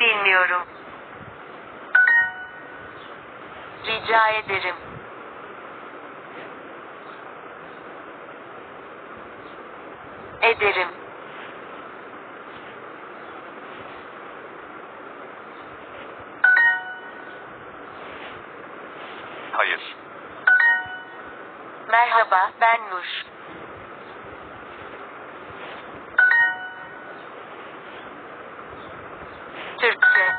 Bilmiyorum. Rica ederim. Ederim. Hayır. Merhaba, ben Nur. Türkçe.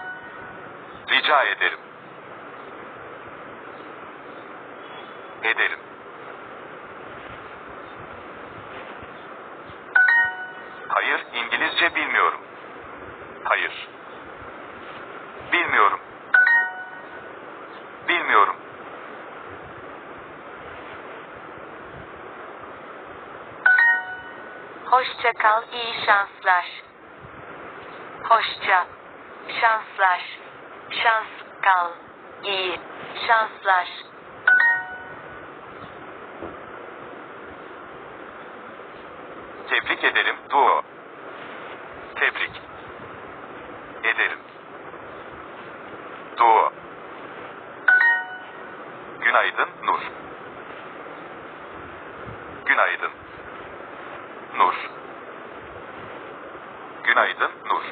Rica ederim. Ederim. Hayır, İngilizce bilmiyorum. Hayır. Bilmiyorum. Bilmiyorum. Hoşça kal, iyi şanslar. Hoşça. Şanslar. Şans kal. İyi. Şanslar. Tebrik ederim, Duo. Tebrik. Ederim. Duo. Günaydın, Nur. Günaydın. Nur. Günaydın, Nur.